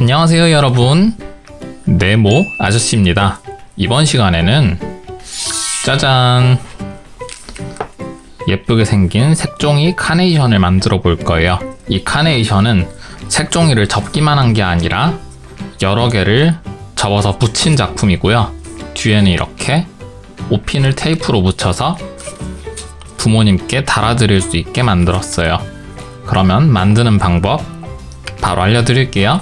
안녕하세요 여러분. 네모 아저씨입니다. 이번 시간에는 짜잔. 예쁘게 생긴 색종이 카네이션을 만들어 볼 거예요. 이 카네이션은 색종이를 접기만 한 게 아니라 여러 개를 접어서 붙인 작품이고요. 뒤에는 이렇게 옷핀을 테이프로 붙여서 부모님께 달아드릴 수 있게 만들었어요. 그러면 만드는 방법 바로 알려드릴게요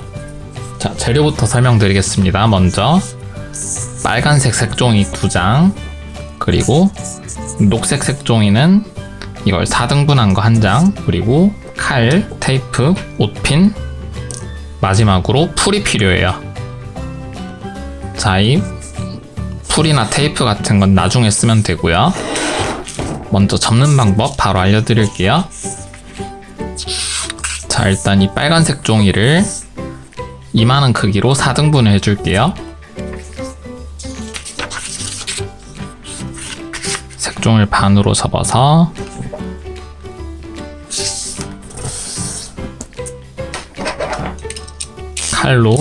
자, 재료부터 설명드리겠습니다. 먼저 빨간색 색종이 두 장, 그리고 녹색 색종이는 이걸 4등분한 거한 장, 그리고 칼, 테이프, 옷핀, 마지막으로 풀이 필요해요. 자, 이 풀이나 테이프 같은 건 나중에 쓰면 되고요. 먼저 접는 방법 바로 알려드릴게요. 자, 일단 이 빨간색 종이를 이만한 크기로 4등분을 해줄게요. 색종을 반으로 접어서 칼로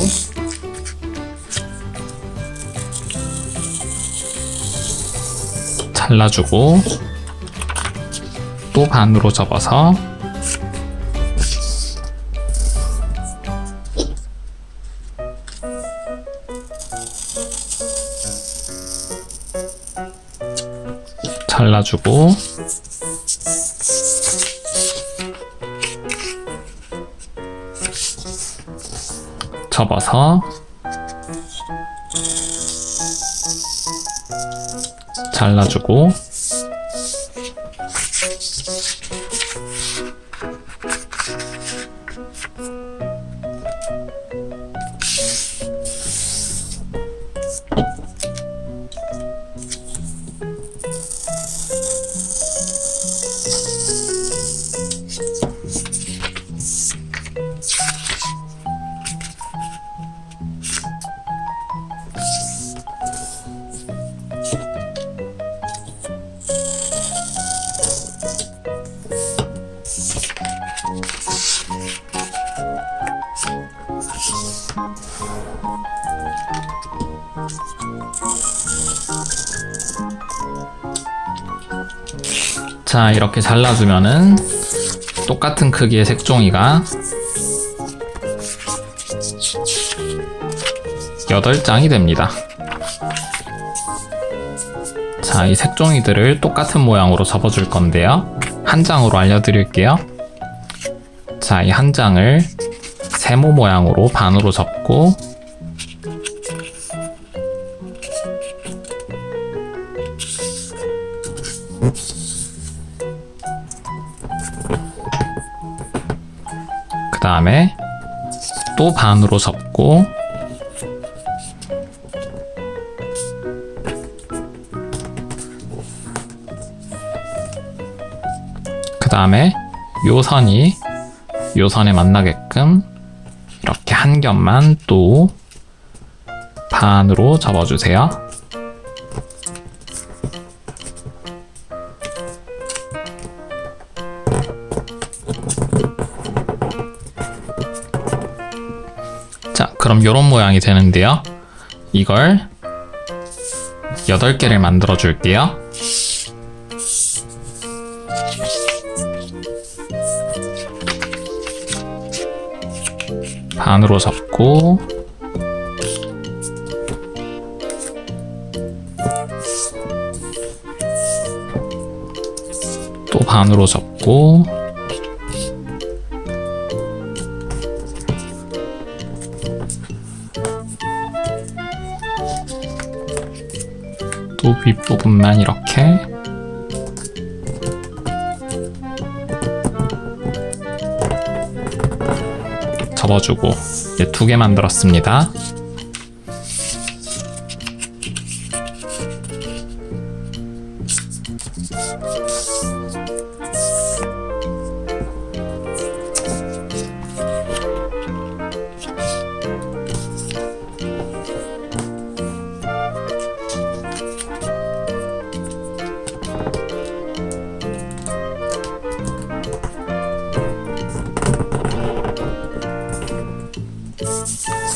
잘라주고 또 반으로 접어서 잘라주고. 접어서. 잘라주고 자 이렇게 잘라주면은 똑같은 크기의 색종이가 8장이 됩니다. 자, 이 색종이들을 똑같은 모양으로 접어줄 건데요. 한 장으로 알려드릴게요. 자, 이 한 장을 세모 모양으로 반으로 접고 다음에 또 반으로 접고 그 다음에 요 선이 요 선에 만나게끔 이렇게 한 겹만 또 반으로 접어주세요. 그럼 요런 모양이 되는데요. 이걸 8개를 만들어 줄게요. 반으로 접고 또 반으로 접고 또 윗부분만 이렇게 접어주고 이제 두 개 만들었습니다.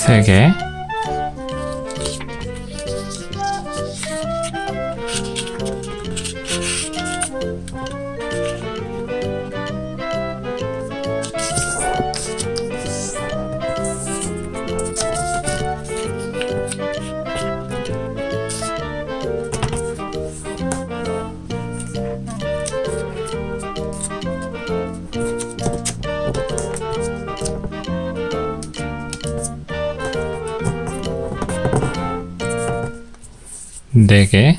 세 개. 네 개.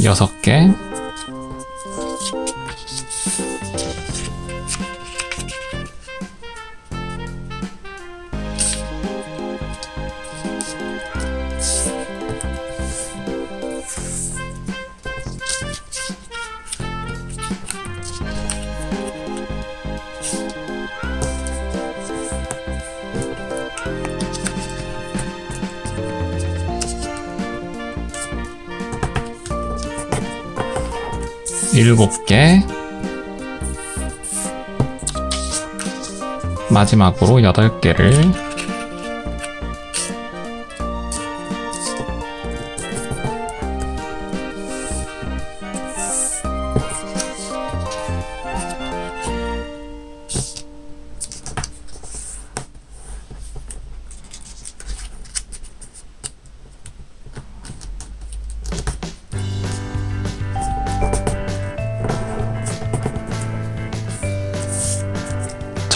6개. 일곱 개. 마지막으로 여덟 개를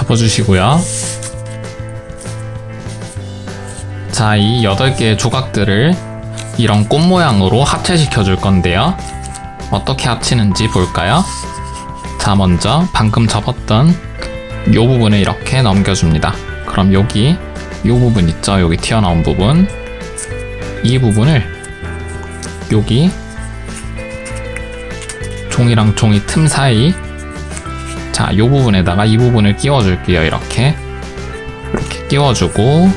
접어주시고요. 자, 이 8개의 조각들을 이런 꽃 모양으로 합체시켜 줄 건데요. 어떻게 합치는지 볼까요? 자, 먼저 방금 접었던 이 부분을 이렇게 넘겨줍니다. 그럼 여기 이 부분 있죠? 여기 튀어나온 부분. 이 부분을 여기 종이랑 종이 틈 사이 자, 이 부분에다가 이 부분을 끼워줄게요. 이렇게. 이렇게 끼워주고,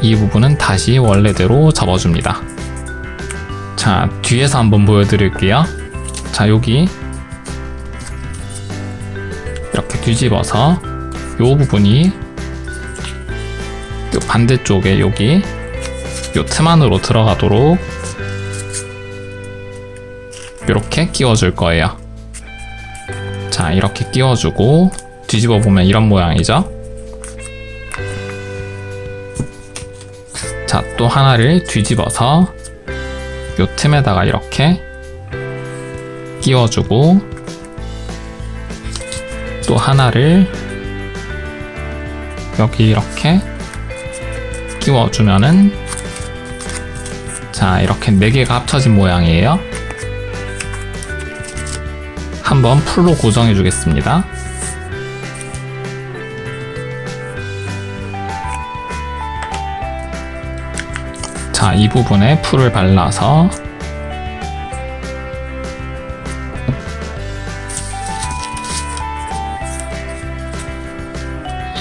이 부분은 다시 원래대로 접어줍니다. 자, 뒤에서 한번 보여드릴게요. 자, 여기. 이렇게 뒤집어서, 이 부분이, 요 반대쪽에 여기, 요틈 안으로 들어가도록, 이렇게 끼워줄 거예요. 자, 이렇게 끼워주고 뒤집어 보면 이런 모양이죠. 자, 또 하나를 뒤집어서 요 틈에다가 이렇게 끼워주고 또 하나를 여기 이렇게 끼워주면은 자, 이렇게 네 개가 합쳐진 모양이에요. 한번 풀로 고정해 주겠습니다. 자, 이 부분에 풀을 발라서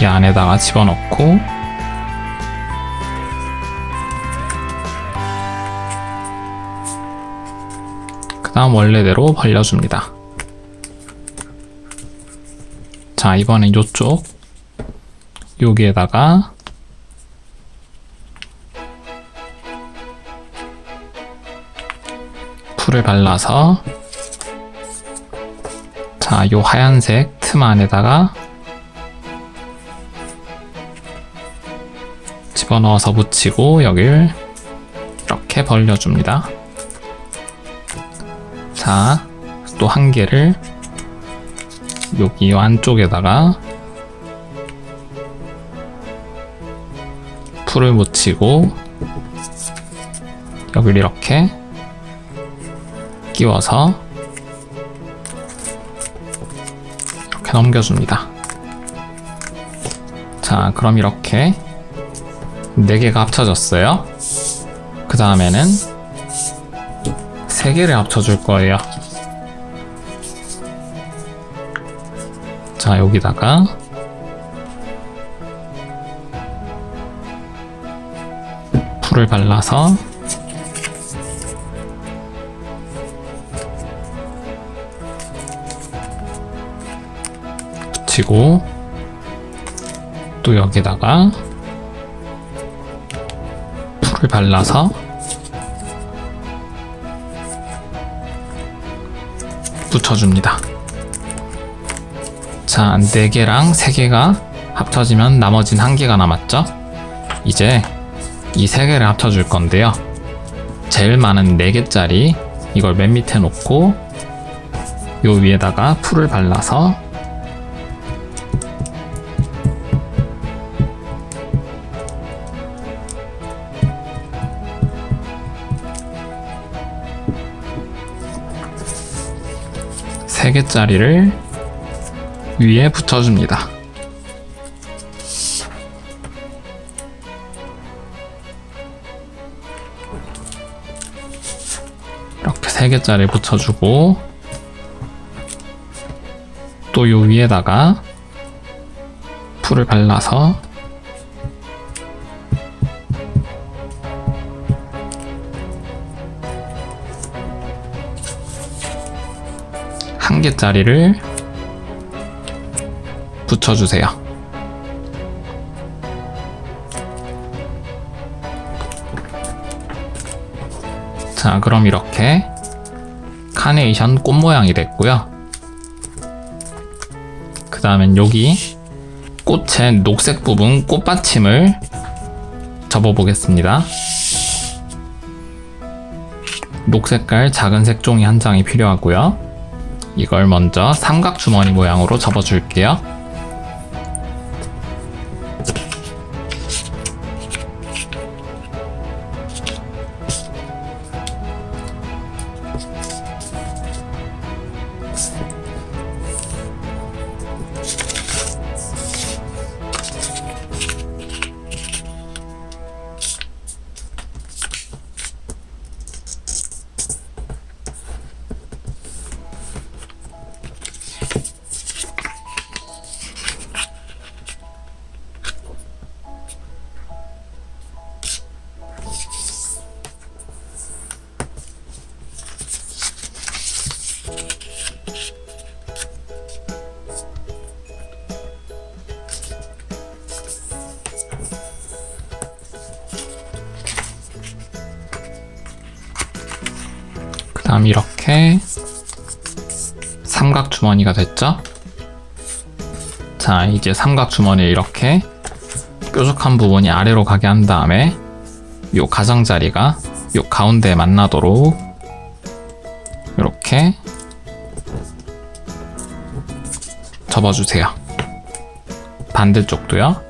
이 안에다가 집어넣고 그 다음 원래대로 벌려줍니다. 자, 이번엔 이쪽. 여기에다가. 풀을 발라서. 자, 요 하얀색 틈 안에다가. 집어넣어서 붙이고 여길 이렇게 벌려줍니다. 자, 또 한 개를 여기 안쪽에다가 풀을 묻히고 여기를 이렇게 끼워서 이렇게 넘겨줍니다. 자, 그럼 이렇게 4개가 합쳐졌어요. 그 다음에는 3개를 합쳐줄 거예요. 자, 여기다가. 풀을 발라서. 붙이고. 또 여기다가. 풀을 발라서. 붙여줍니다. 자, 4개랑 3개가 합쳐지면 나머진 1개가 남았죠? 이제 이 3개를 합쳐줄 건데요. 제일 많은 4개짜리 이걸 맨 밑에 놓고 요 위에다가 풀을 발라서 세 개짜리를 위에 붙여줍니다. 이렇게 세 개짜리 붙여주고 또 요 위에다가 풀을 발라서 한 개짜리를 붙여주세요. 자, 그럼 이렇게 카네이션 꽃 모양이 됐고요. 그 다음엔 여기 꽃의 녹색 부분 꽃받침을 접어보겠습니다. 녹색깔 작은 색종이 한 장이 필요하고요. 이걸 먼저 삼각 주머니 모양으로 접어줄게요. 다음 이렇게 삼각 주머니가 됐죠? 자, 이제 삼각 주머니를 이렇게 뾰족한 부분이 아래로 가게 한 다음에 요 가장자리가 요 가운데에 만나도록 이렇게 접어주세요. 반대쪽도요.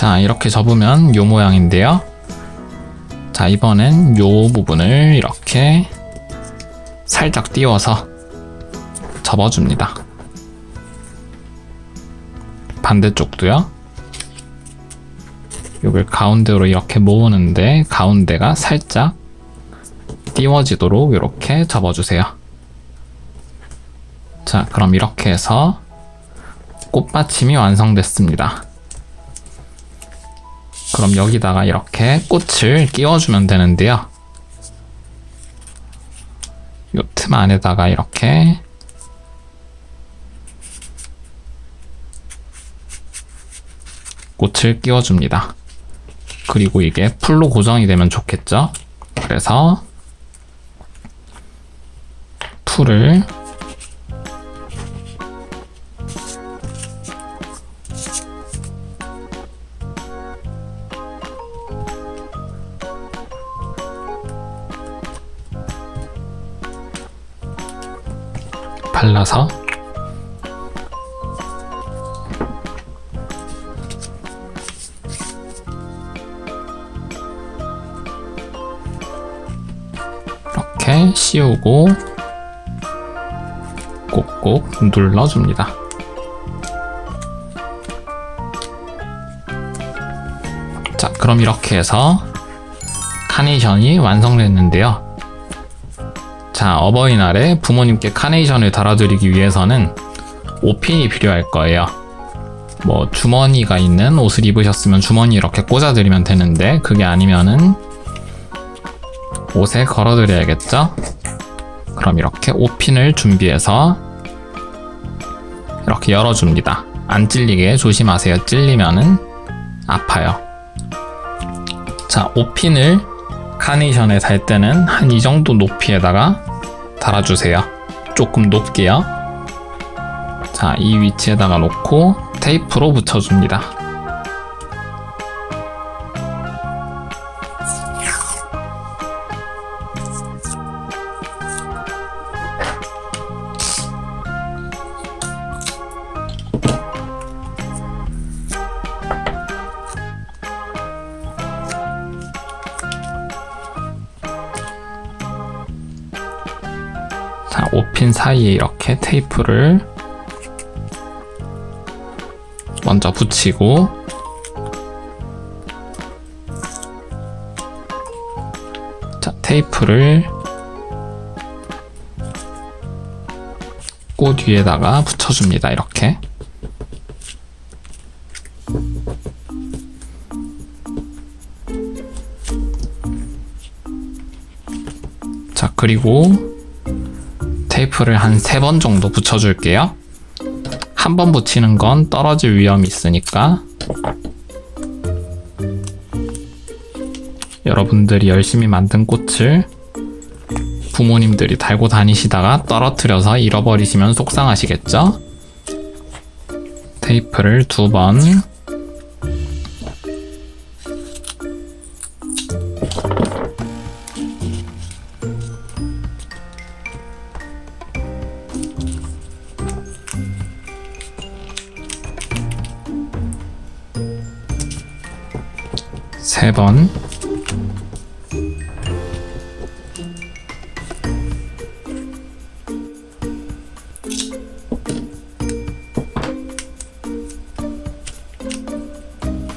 자, 이렇게 접으면 요 모양인데요. 자, 이번엔 요 부분을 이렇게 살짝 띄워서 접어줍니다. 반대쪽도요. 요걸 가운데로 이렇게 모으는데 가운데가 살짝 띄워지도록 이렇게 접어주세요. 자, 그럼 이렇게 해서 꽃받침이 완성됐습니다. 그럼 여기다가 이렇게 꽃을 끼워주면 되는데요. 요 틈 안에다가 이렇게 꽃을 끼워줍니다. 그리고 이게 풀로 고정이 되면 좋겠죠? 그래서 풀을 발라서 이렇게 씌우고 꼭꼭 눌러줍니다. 자, 그럼 이렇게 해서 카네이션이 완성됐는데요. 자, 어버이날에 부모님께 카네이션을 달아드리기 위해서는 옷핀이 필요할 거예요. 뭐 주머니가 있는 옷을 입으셨으면 주머니 이렇게 꽂아드리면 되는데 그게 아니면은 옷에 걸어드려야겠죠? 그럼 이렇게 옷핀을 준비해서 이렇게 열어줍니다. 안 찔리게 조심하세요. 찔리면은 아파요. 자, 옷핀을 카네이션에 달 때는 한 이 정도 높이에다가 달아주세요. 조금 높게요. 자, 이 위치에다가 놓고 테이프로 붙여줍니다. 자, 옷핀 사이에 이렇게 테이프를 먼저 붙이고 자, 테이프를 꽃 위에다가 붙여줍니다. 이렇게. 자, 그리고 테이프를 한 세 번 정도 붙여줄게요. 한 번 붙이는 건 떨어질 위험이 있으니까 여러분들이 열심히 만든 꽃을 부모님들이 달고 다니시다가 떨어뜨려서 잃어버리시면 속상하시겠죠? 테이프를 두 번 세 번,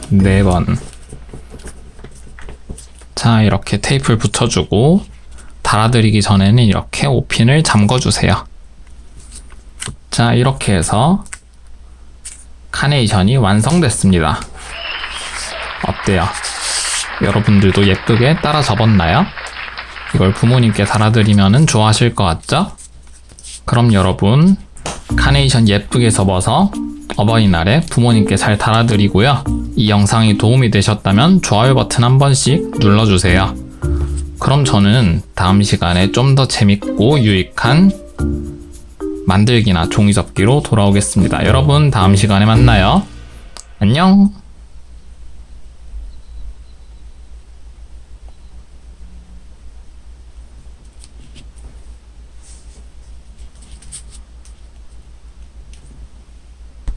네 번. 자, 이렇게 테이프를 붙여주고 달아드리기 전에는 이렇게 오핀을 잠궈주세요. 자, 이렇게 해서 카네이션이 완성됐습니다. 어때요? 여러분들도 예쁘게 따라 접었나요? 이걸 부모님께 달아드리면 좋아하실 것 같죠? 그럼 여러분, 카네이션 예쁘게 접어서 어버이날에 부모님께 잘 달아드리고요. 이 영상이 도움이 되셨다면 좋아요 버튼 한 번씩 눌러주세요. 그럼 저는 다음 시간에 좀 더 재밌고 유익한 만들기나 종이 접기로 돌아오겠습니다. 여러분, 다음 시간에 만나요. 안녕!